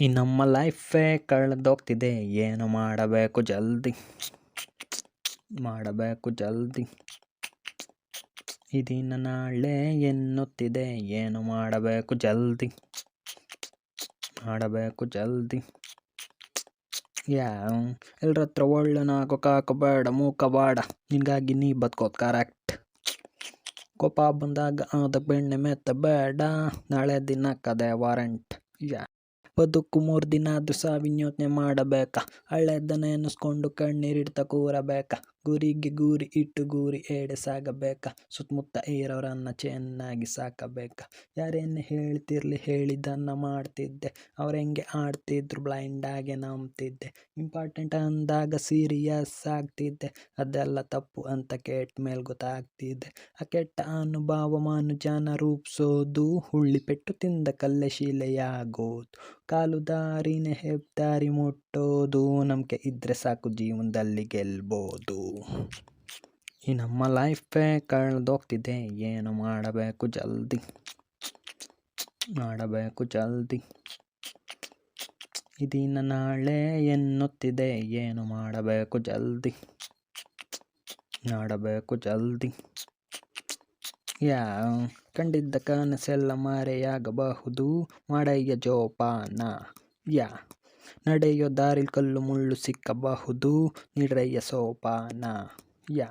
ಈ ನಮ್ಮ ಲೈಫೇ ಕಳೆದೋಗ್ತಿದೆ. ಏನು ಮಾಡಬೇಕು ಜಲ್ದಿ? ಮಾಡಬೇಕು ಜಲ್ದಿ? ಇದಿನ ನಾಳೆ ಎನ್ನುತ್ತಿದೆ. ಏನು ಮಾಡಬೇಕು ಜಲ್ದಿ? ಮಾಡಬೇಕು ಜಲ್ದಿ? ಯಾ ಎಲ್ರ ಹತ್ರ ಒಳ್ಳೆ ನಾಕು ಕಾಕು ಬೇಡ, ಮೂಕ ಬೇಡ. ನಿನಗಾಗಿ ನೀ ಬದುಕೋದು ಕರೆಕ್ಟ್. ಕೋಪ ಬಂದಾಗ ಅದಕ್ಕೆ ಬೆಣ್ಣೆ ಮೆತ್ತ ಬೇಡ. ನಾಳೆ ದಿನಕ್ಕದೆ ವಾರಂಟ್. ಯಾ. ಬದುಕು ಮೂರು ದಿನ ಆದ್ರೂ ಸಾವಿನ ಯೋಚನೆ ಮಾಡಬೇಕಾ? ಹಳೆದ ನೆನೆಸ್ಕೊಂಡು ಕಣ್ಣೀರಿಡ್ತಾ ಕೂರಬೇಕಾ? ಗುರಿಗೆ ಗುರಿ ಇಟ್ಟು ಗುರಿ ಏಡೆ ಸಾಗಬೇಕ. ಸುತ್ತಮುತ್ತ ಇರೋರನ್ನ ಚೆನ್ನಾಗಿ ಸಾಕಬೇಕ. ಯಾರೇನು ಹೇಳ್ತಿರ್ಲಿ ಹೇಳಿದ್ದನ್ನು ಮಾಡ್ತಿದ್ದೆ. ಅವ್ರು ಹೆಂಗೆ ಆಡ್ತಿದ್ರು ಬ್ಲೈಂಡಾಗೆ ನಂಬ್ತಿದ್ದೆ. ಇಂಪಾರ್ಟೆಂಟ್ ಅಂದಾಗ ಸೀರಿಯಸ್ ಆಗ್ತಿದ್ದೆ. ಅದೆಲ್ಲ ತಪ್ಪು ಅಂತ ಕೆಟ್ಟ ಮೇಲೆ ಗೊತ್ತಾಗ್ತಿದ್ದೆ. ಆ ಕೆಟ್ಟ ಅನುಭವ ಮನುಜನ ರೂಪಿಸೋದು, ಹುಳ್ಳಿ ಪೆಟ್ಟು ತಿಂದ ಕಲ್ಲೆ ಶಿಲೆಯಾಗೋದು. ಕಾಲು ದಾರಿನೇ ಹೆದ್ದಾರಿ ಮುಟ್ಟೋದು, ನಂಬಿಕೆ ಇದ್ರೆ ಸಾಕು ಜೀವನದಲ್ಲಿ ಗೆಲ್ಬೋದು. ಈ ನಮ್ಮ ಲೈಫೇ ಕಳೆದೋಗ್ತಿದೆ. ಏನು ಮಾಡಬೇಕು ಜಲ್ದಿ? ಮಾಡಬೇಕು ಜಲ್ದಿ? ಇದೀನ ನಾಳೆ ಎನ್ನುತ್ತಿದೆ. ಏನು ಮಾಡಬೇಕು ಜಲ್ದಿ? ಮಾಡಬೇಕು ಜಲ್ದಿ? ಯಾ, ಕಂಡಿದ್ದ ಕನಸೆಲ್ಲ ಮಾರೆಯಾಗಬಹುದು. ಮಾಡಯ್ಯ ಜೋಪಾನ. ಯಾ ನಡೆಯೋ ದಾರಿ ಕಲ್ಲು ಮುಳ್ಳು ಸಿಕ್ಕಬಹುದು. ನಿಡ್ರಯ್ಯ ಸೋಪಾನ. ಯಾ.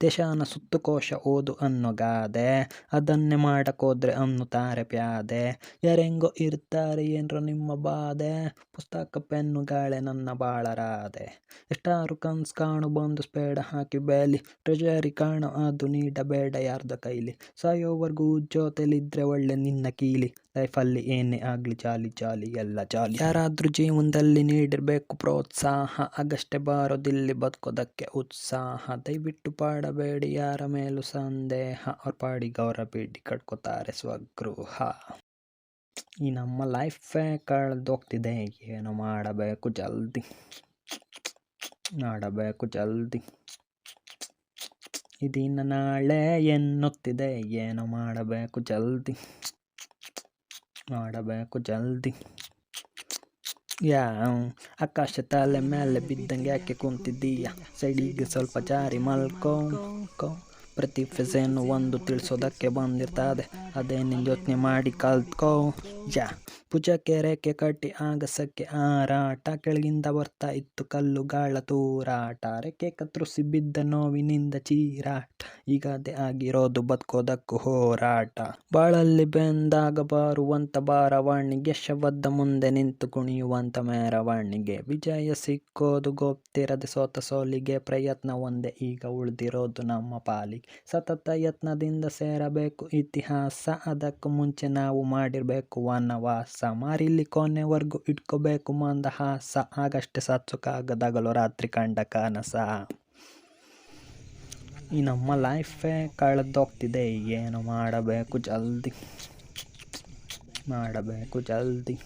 ದೇಶಾನ ಸುತ್ತುಕೋಶ ಓದು ಅನ್ನೋ ಗಾದೆ. ಅದನ್ನೇ ಮಾಡಕ್ಕೋದ್ರೆ ತಾರೆ ಪ್ಯಾದೆ. ಯಾರೆಂಗೋ ಇರ್ತಾರೆ ಏನ್ರ ನಿಮ್ಮ ಬಾಧೆ ಪುಸ್ತಕ ಪೆನ್ನು ಗಾಳೆ ನನ್ನ ಬಾಳರಾದೆ. ಎಷ್ಟಾರು ಕನ್ಸ್ ಕಾಣು ಬಂದು ಸ್ಪೇಡ ಹಾಕಿ ಬೇಲಿ ಟ್ರೆಜರಿ ಕಾಣು ಅದು ನೀಡಬೇಡ ಯಾರ್ದ ಕೈಲಿ. ಸಾಯೋವರ್ಗೂ ಜೊತೆಲಿದ್ರೆ ಒಳ್ಳೆ ನಿನ್ನ ಕೀಲಿ. ಲೈಫಲ್ಲಿ ಏನೇ ಆಗಲಿ ಚಾಲಿ ಚಾಲಿ ಎಲ್ಲ ಚಾಲಿ. ಯಾರಾದರೂ ಜೀವನದಲ್ಲಿ ನೀಡಿರಬೇಕು ಪ್ರೋತ್ಸಾಹ, ಆಗಷ್ಟೇ ಬಾರೋದಿಲ್ಲಿ ಬದುಕೋದಕ್ಕೆ ಉತ್ಸಾಹ. ದಯವಿಟ್ಟು ಪಾಡಬೇಡಿ, ಯಾರ ಮೇಲೂ ಸಂದೇಹ. ಅವ್ರ ಪಾಡಿ ಅವರ ಬೇಡಿ ಕಟ್ಕೋತಾರೆ ಸ್ವಗೃಹ. ಈ ನಮ್ಮ ಲೈಫೇ ಕಳೆದೋಗ್ತಿದೆ, ಏನು ಮಾಡಬೇಕು ಜಲ್ದಿ. ಮಾಡಬೇಕು ಜಲ್ದಿ. ಇದಿನ ನಾಳೆ ಎನ್ನುತ್ತಿದೆ, ಏನು ಮಾಡಬೇಕು ಜಲ್ದಿ. ಮಾಡಬೇಕು ಜಲ್ದಿ ಯಾ ಆಕಾಶ ತಲೆ ಮೇಲೆ ಬಿದ್ದಂಗೆ ಯಾಕೆ ಕುಂತಿದ್ದೀಯ ಸೈಡಿಗೆ ಸ್ವಲ್ಪ ಜಾರಿ ಮಲ್ಕೋ ಕೋ ಪ್ರತಿ ಫೆಸೆಯನ್ನು ಒಂದು ತಿಳಿಸೋದಕ್ಕೆ ಬಂದಿರ್ತದೆ. ಅದೇ ನಿನ್ನ ಯೋಚನೆ ಮಾಡಿ ಕಲ್ತ್ಕೋ. ಯಾ ಭುಜಕ್ಕೆ ರೇಖೆ ಕಟ್ಟಿ ಆಗಸಕ್ಕೆ ಆರಾಟ ಕೆಳಗಿಂದ ಬರ್ತಾ ಇತ್ತು ಕಲ್ಲು ಗಾಳ ತೂರಾಟ. ರೆಕ್ಕೆ ಕತ್ರಿಸಿ ಬಿದ್ದ ನೋವಿನಿಂದ ಚೀರಾಟ. ಈಗ ಅದೇ ಆಗಿರೋದು ಬದುಕೋದಕ್ಕೂ ಹೋರಾಟ. ಬಾಳಲ್ಲಿ ಬೆಂದಾಗ ಬರುವಂತ ಬಾರವಾಣಿಗೆ ಶವದ ಮುಂದೆ ನಿಂತು ಕುಣಿಯುವಂತ ಮೇರವಾಣಿಗೆ ವಿಜಯ ಸಿಕ್ಕೋದು ಗೊತ್ತಿರದೆ ಸೋತ ಸೋಲಿಗೆ ಪ್ರಯತ್ನ ಒಂದೇ. ಈಗ ಉಳಿದಿರೋದು ನಮ್ಮ ಪಾಲಿಗೆ ಸತತ ಯತ್ನದಿಂದ ಸೇರಬೇಕು. ಇತಿಹಾಸ ಅದಕ್ಕೂ ಮುಂಚೆ ನಾವು ಮಾಡಿರಬೇಕು. ವನವಾಸ ಮಾರಿಲಿ ಕೊನೆವರೆಗೂ ಇಟ್ಕೋಬೇಕು. ಮಂದಹಾಸ ಆಗಷ್ಟೇ ಸತ್ಸೋಕ್ಕಾಗದಾಗಲೋ ರಾತ್ರಿ ಕಂಡ ಕನಸ. ಈ ನಮ್ಮ ಲೈಫೇ ಕಳೆದೋಗ್ತಿದೆ. ಏನು ಮಾಡಬೇಕು? ಜಲ್ದಿ ಮಾಡಬೇಕು. ಜಲ್ದಿ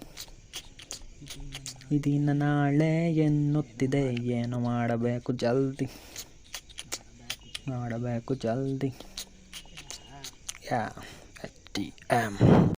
ಇದಿನ ನಾಳೆ ಎನ್ನುತ್ತಿದೆ. ಏನು ಮಾಡಬೇಕು? ಜಲ್ದಿ ಮಾಡಬೇಕು ಜಲ್ದಿ ಯಾ ಟಿ ಎಂ